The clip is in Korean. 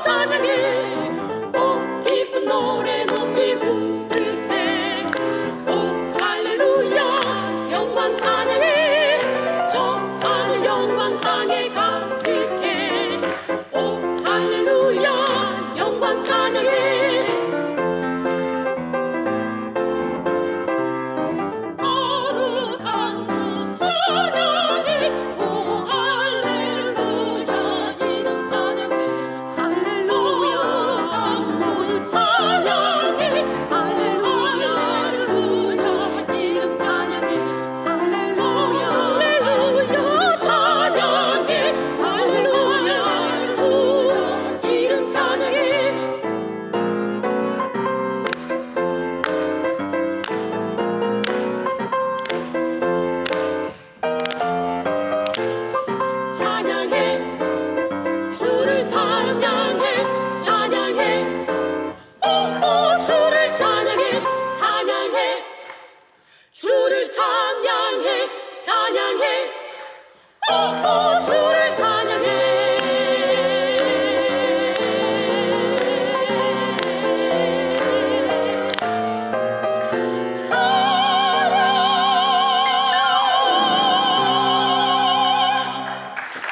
찬양해. 오 기쁜 노래 높이 부르세. 오 할렐루야. 영광 찬양해. 저 하늘 영광 땅에 가득해. 오 할렐루야. 영광 찬양해. 거룩한 주 찬양 no, no. time.